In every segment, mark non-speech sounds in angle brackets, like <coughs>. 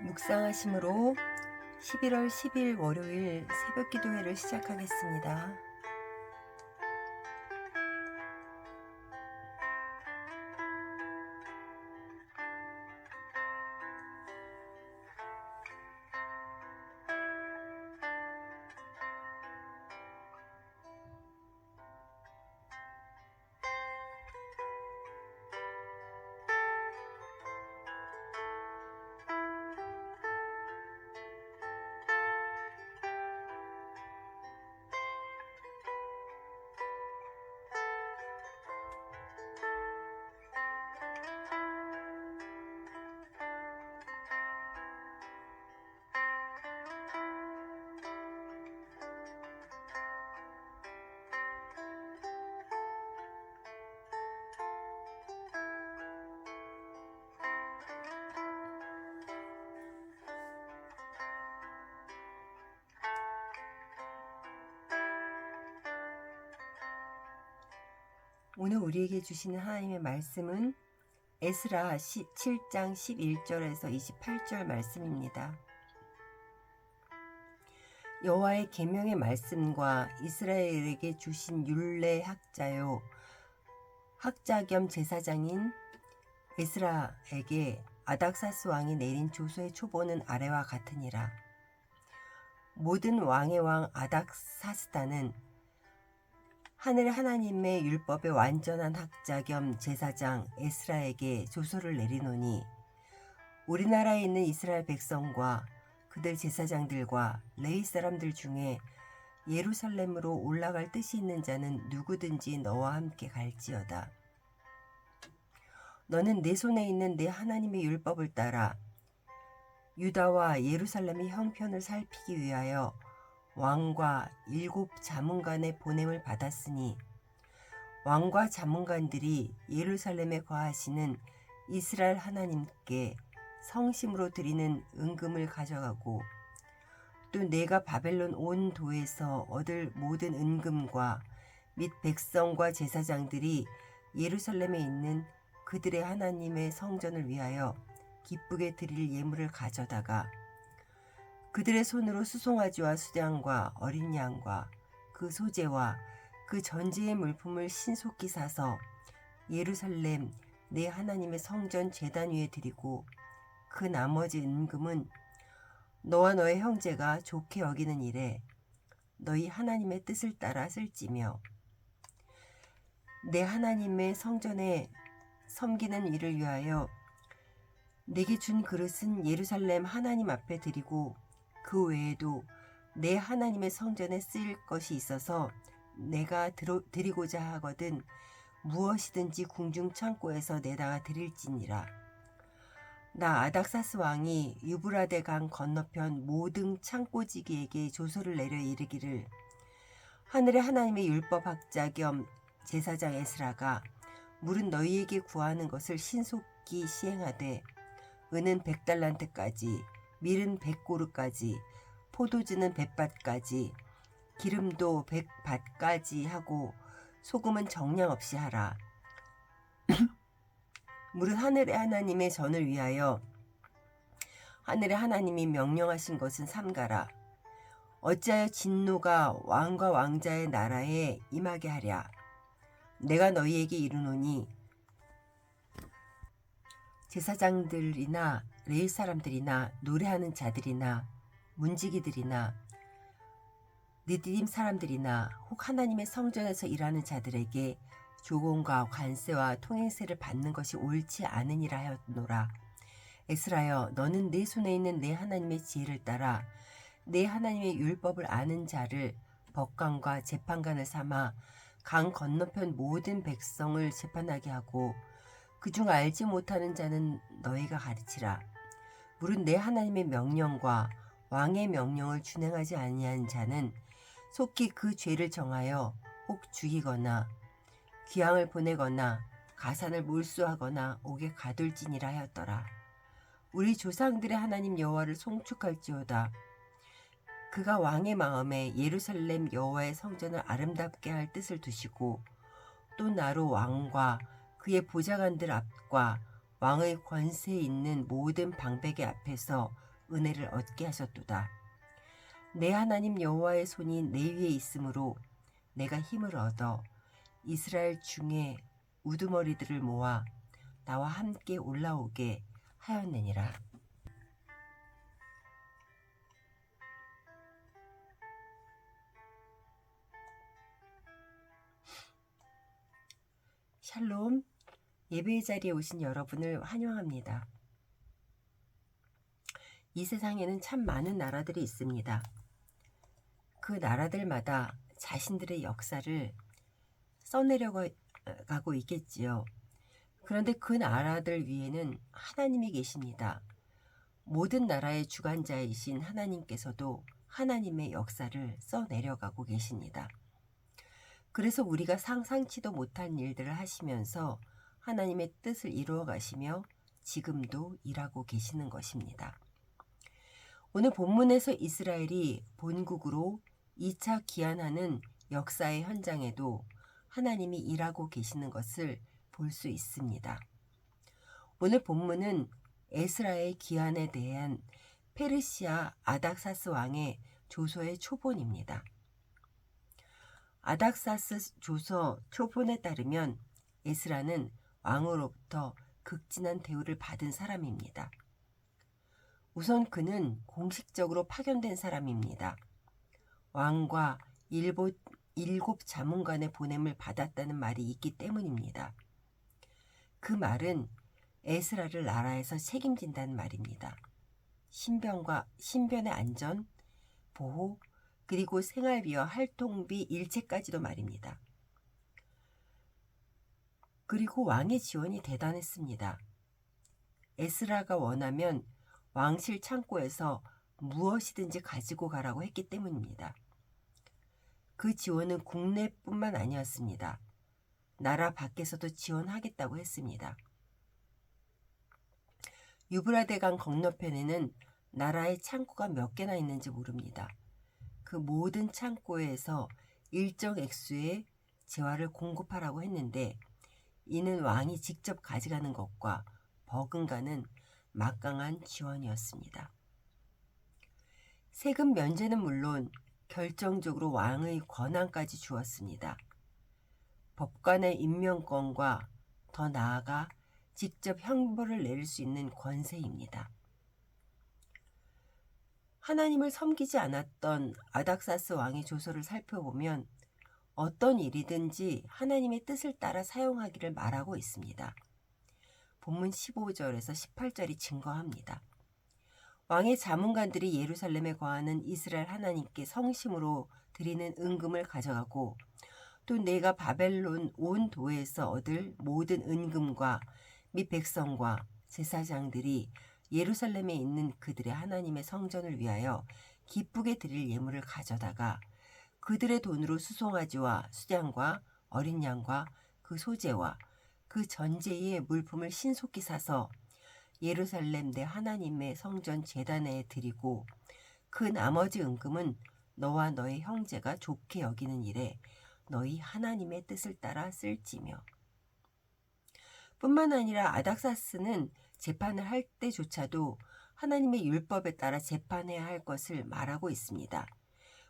묵상하심으로 11월 10일 월요일 새벽 기도회를 시작하겠습니다. 오늘 우리에게 주시는 하나님의 말씀은 에스라 7장 11절에서 28절 말씀입니다. 여호와의 계명의 말씀과 이스라엘에게 주신 율례 학자요 학자 겸 제사장인 에스라에게 아닥사스 왕이 내린 조서의 초보는 아래와 같으니라. 모든 왕의 왕 아닥사스다는 하늘 하나님의 율법의 완전한 학자 겸 제사장 에스라에게 조서를 내리노니 우리나라에 있는 이스라엘 백성과 그들 제사장들과 레이 사람들 중에 예루살렘으로 올라갈 뜻이 있는 자는 누구든지 너와 함께 갈지어다. 너는 내 손에 있는 내 하나님의 율법을 따라 유다와 예루살렘의 형편을 살피기 위하여 왕과 일곱 자문관의 보냄을 받았으니 왕과 자문관들이 예루살렘에 거하시는 이스라엘 하나님께 성심으로 드리는 은금을 가져가고 또 내가 바벨론 온 도에서 얻을 모든 은금과 및 백성과 제사장들이 예루살렘에 있는 그들의 하나님의 성전을 위하여 기쁘게 드릴 예물을 가져다가 그들의 손으로 수송아지와 수장과 어린 양과 그 소재와 그 전제의 물품을 신속히 사서 예루살렘 내 하나님의 성전 제단 위에 드리고 그 나머지 은금은 너와 너의 형제가 좋게 여기는 일에 너희 하나님의 뜻을 따라 쓸지며 내 하나님의 성전에 섬기는 일을 위하여 내게 준 그릇은 예루살렘 하나님 앞에 드리고 그 외에도 내 하나님의 성전에 쓰일 것이 있어서 내가 드리고자 하거든 무엇이든지 궁중 창고에서 내다가 드릴지니라. 나 아닥사스 왕이 유브라데 강 건너편 모든 창고지기에게 조서를 내려 이르기를 하늘의 하나님의 율법 학자 겸 제사장 에스라가 물은 너희에게 구하는 것을 신속히 시행하되 은은 백달란트까지 밀은 백고르까지 포도주는 백밭까지 기름도 백밭까지 하고 소금은 정량 없이 하라. <coughs> 물은 하늘의 하나님의 전을 위하여 하늘의 하나님이 명령하신 것은 삼가라. 어찌하여 진노가 왕과 왕자의 나라에 임하게 하랴. 내가 너희에게 이르노니 제사장들이나 레일 사람들이나 노래하는 자들이나 문지기들이나 느디딤 사람들이나 혹 하나님의 성전에서 일하는 자들에게 조공과 관세와 통행세를 받는 것이 옳지 않으니라 하였노라. 에스라여 너는 내 손에 있는 내 하나님의 지혜를 따라 내 하나님의 율법을 아는 자를 법관과 재판관을 삼아 강 건너편 모든 백성을 재판하게 하고 그중 알지 못하는 자는 너희가 가르치라. 물은 내 하나님의 명령과 왕의 명령을 준행하지 아니한 자는 속히 그 죄를 정하여 혹 죽이거나 귀양을 보내거나 가산을 몰수하거나 옥에 가둘지니라 하였더라. 우리 조상들의 하나님 여호와를 송축할지어다. 그가 왕의 마음에 예루살렘 여호와의 성전을 아름답게 할 뜻을 두시고 또 나로 왕과 그의 보좌관들 앞과 왕의 권세에 있는 모든 방백의 앞에서 은혜를 얻게 하셨도다. 내 하나님 여호와의 손이 내 위에 있으므로 내가 힘을 얻어 이스라엘 중에 우두머리들을 모아 나와 함께 올라오게 하였느니라. 샬롬 예배의 자리에 오신 여러분을 환영합니다. 이 세상에는 참 많은 나라들이 있습니다. 그 나라들마다 자신들의 역사를 써내려가고 있겠지요. 그런데 그 나라들 위에는 하나님이 계십니다. 모든 나라의 주관자이신 하나님께서도 하나님의 역사를 써내려가고 계십니다. 그래서 우리가 상상치도 못한 일들을 하시면서 하나님의 뜻을 이루어 가시며 지금도 일하고 계시는 것입니다. 오늘 본문에서 이스라엘이 본국으로 2차 기한하는 역사의 현장에도 하나님이 일하고 계시는 것을 볼 수 있습니다. 오늘 본문은 에스라의 기한에 대한 페르시아 아닥사스 왕의 조서의 초본입니다. 아닥사스 조서 초본에 따르면 에스라는 왕으로부터 극진한 대우를 받은 사람입니다. 우선 그는 공식적으로 파견된 사람입니다. 왕과 일곱, 일곱 자문관의 보냄을 받았다는 말이 있기 때문입니다. 그 말은 에스라를 나라에서 책임진다는 말입니다. 신변과 신변의 안전, 보호, 그리고 생활비와 활동비 일체까지도 말입니다. 그리고 왕의 지원이 대단했습니다. 에스라가 원하면 왕실 창고에서 무엇이든지 가지고 가라고 했기 때문입니다. 그 지원은 국내뿐만 아니었습니다. 나라 밖에서도 지원하겠다고 했습니다. 유브라데강 건너편에는 나라의 창고가 몇 개나 있는지 모릅니다. 그 모든 창고에서 일정 액수의 재화를 공급하라고 했는데 이는 왕이 직접 가져가는 것과 버금가는 막강한 지원이었습니다. 세금 면제는 물론 결정적으로 왕의 권한까지 주었습니다. 법관의 임명권과 더 나아가 직접 형벌을 내릴 수 있는 권세입니다. 하나님을 섬기지 않았던 아닥사스 왕의 조서를 살펴보면 어떤 일이든지 하나님의 뜻을 따라 사용하기를 말하고 있습니다. 본문 15절에서 18절이 증거합니다. 왕의 자문관들이 예루살렘에 거하는 이스라엘 하나님께 성심으로 드리는 은금을 가져가고 또 내가 바벨론 온 도에서 얻을 모든 은금과 및 백성과 제사장들이 예루살렘에 있는 그들의 하나님의 성전을 위하여 기쁘게 드릴 예물을 가져다가 그들의 돈으로 수송아지와 수장과 어린 양과 그 소재와 그 전제의 물품을 신속히 사서 예루살렘 내 하나님의 성전 재단에 드리고 그 나머지 은금은 너와 너의 형제가 좋게 여기는 일에 너희 하나님의 뜻을 따라 쓸지며 뿐만 아니라 아닥사스는 재판을 할 때조차도 하나님의 율법에 따라 재판해야 할 것을 말하고 있습니다.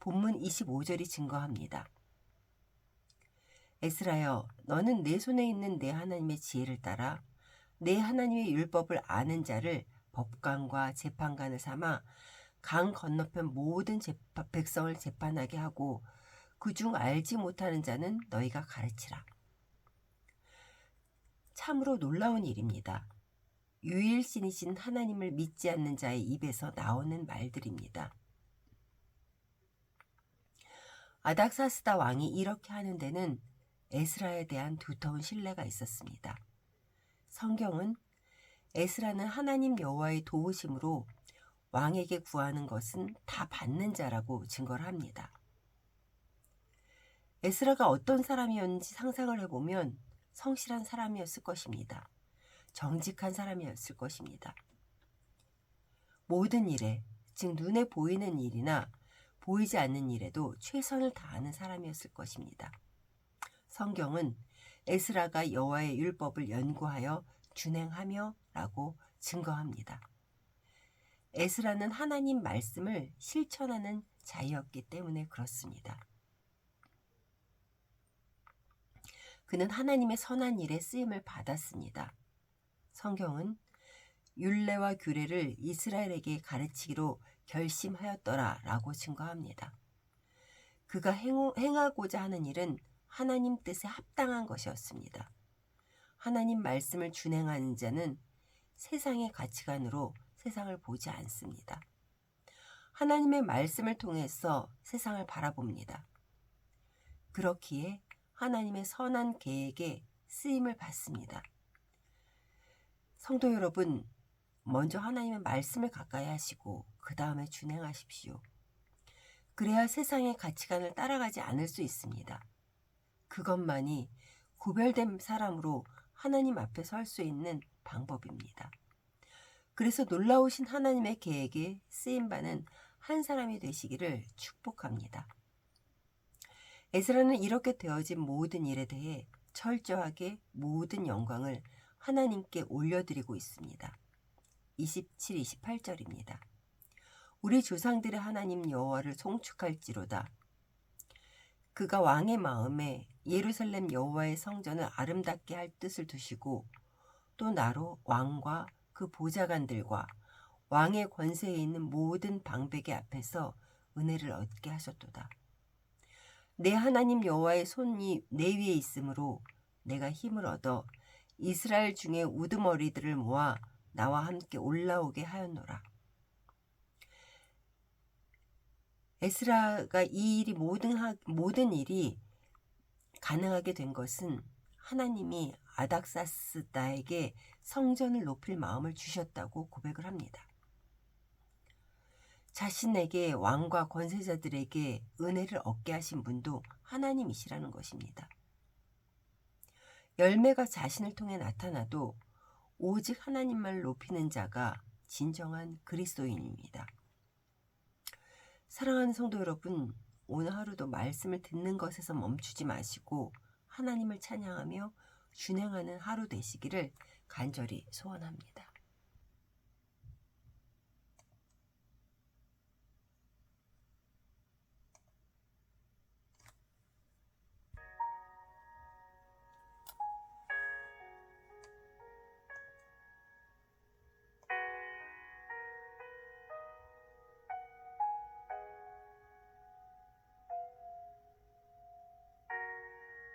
본문 25절이 증거합니다. 에스라여 너는 내 손에 있는 내 하나님의 지혜를 따라 내 하나님의 율법을 아는 자를 법관과 재판관을 삼아 강 건너편 모든 재판, 백성을 재판하게 하고 그 중 알지 못하는 자는 너희가 가르치라. 참으로 놀라운 일입니다. 유일신이신 하나님을 믿지 않는 자의 입에서 나오는 말들입니다. 아닥사스다 왕이 이렇게 하는 데는 에스라에 대한 두터운 신뢰가 있었습니다. 성경은 에스라는 하나님 여호와의 도우심으로 왕에게 구하는 것은 다 받는 자라고 증거를 합니다. 에스라가 어떤 사람이었는지 상상을 해보면 성실한 사람이었을 것입니다. 정직한 사람이었을 것입니다. 모든 일에, 즉 눈에 보이는 일이나 보이지 않는 일에도 최선을 다하는 사람이었을 것입니다. 성경은 에스라가 여호와의 율법을 연구하여 준행하며라고 증거합니다. 에스라는 하나님 말씀을 실천하는 자였기 때문에 그렇습니다. 그는 하나님의 선한 일에 쓰임을 받았습니다. 성경은 율례와 규례를 이스라엘에게 가르치기로 결심하였더라 라고 증거합니다. 그가 행하고자 하는 일은 하나님 뜻에 합당한 것이었습니다. 하나님 말씀을 준행하는 자는 세상의 가치관으로 세상을 보지 않습니다. 하나님의 말씀을 통해서 세상을 바라봅니다. 그렇기에 하나님의 선한 계획에 쓰임을 받습니다. 성도 여러분, 먼저 하나님의 말씀을 가까이 하시고 그 다음에 준행하십시오. 그래야 세상의 가치관을 따라가지 않을 수 있습니다. 그것만이 구별된 사람으로 하나님 앞에 설 수 있는 방법입니다. 그래서 놀라우신 하나님의 계획에 쓰임받는 한 사람이 되시기를 축복합니다. 에스라는 이렇게 되어진 모든 일에 대해 철저하게 모든 영광을 하나님께 올려드리고 있습니다. 27, 28절입니다. 우리 조상들의 하나님 여호와를 송축할지로다. 그가 왕의 마음에 예루살렘 여호와의 성전을 아름답게 할 뜻을 두시고 또 나로 왕과 그 보좌관들과 왕의 권세에 있는 모든 방백의 앞에서 은혜를 얻게 하셨도다. 내 하나님 여호와의 손이 내 위에 있으므로 내가 힘을 얻어 이스라엘 중에 우두머리들을 모아 나와 함께 올라오게 하였노라. 에스라가 이 일이 모든 하, 모든 일이 가능하게 된 것은 하나님이 아닥사스다에게 성전을 높일 마음을 주셨다고 고백을 합니다. 자신에게 왕과 권세자들에게 은혜를 얻게 하신 분도 하나님이시라는 것입니다. 열매가 자신을 통해 나타나도 오직 하나님만 높이는 자가 진정한 그리스도인입니다. 사랑하는 성도 여러분, 오늘 하루도 말씀을 듣는 것에서 멈추지 마시고 하나님을 찬양하며 준행하는 하루 되시기를 간절히 소원합니다.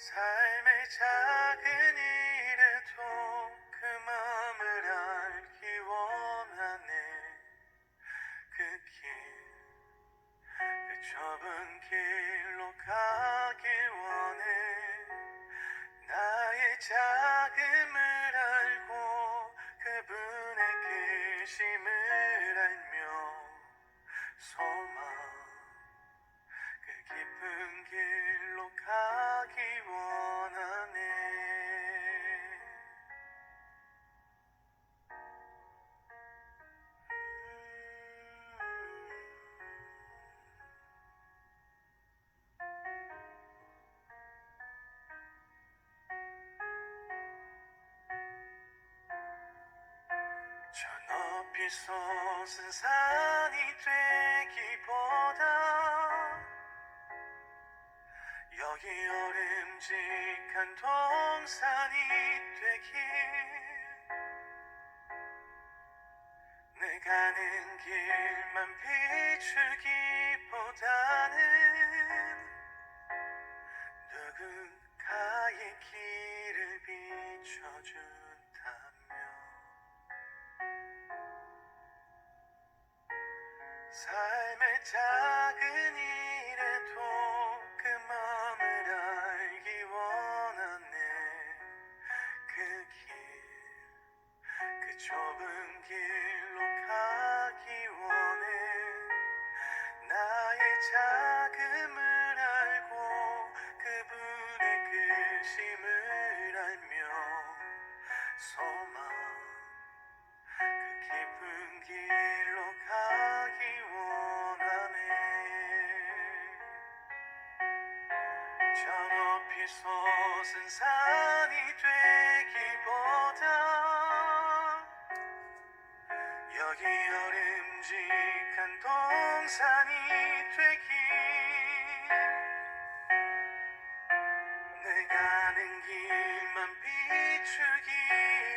삶의 작은 일에도 그 마음을 알기 원하네. 그 길, 그 좁은 길로 가길 원해. 나의 자 저 높이 솟은 산이 되기 보 다 여기 오름직한 동산이 되길. 내 가 는 길만 비추기보다는 누군가의 길을 비춰준다면 삶의 작은 좁은 길로 가기 원해. 나의 자금을 알고 그분의 글심을 알며 소망. 그 깊은 길로 가기 원하네. 저 높이 솟은 산이 되기 여기 어림직한 동산이 되길 내 가는 길만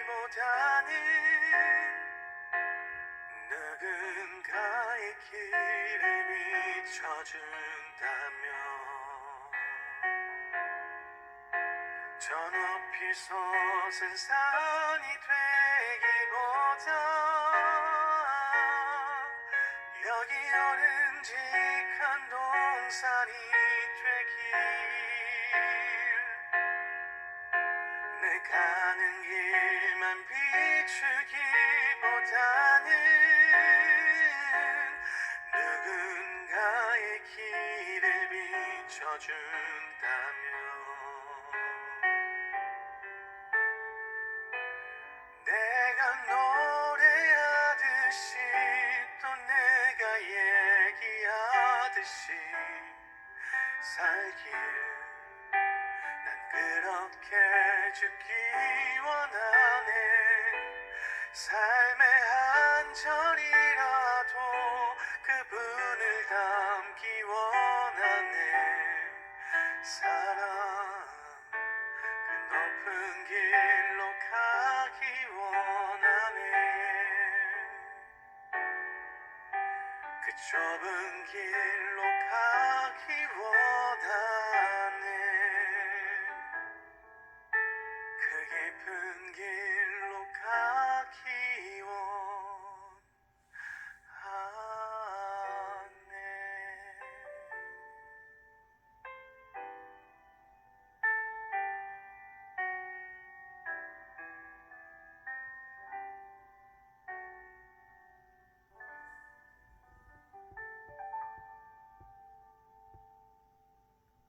비추기보다는 누군가의 길을 비춰준다면 저 높이 솟은 산이 되 어른직한 동산이 되길. 내 가는 길만 비추기 얘기하듯이 살길. 난 그렇게 죽기 원하네. 삶의 한 절이라도 그분을 담기 원하네. 사랑 그 높은 길로 가기 원하네. 그 좁은 길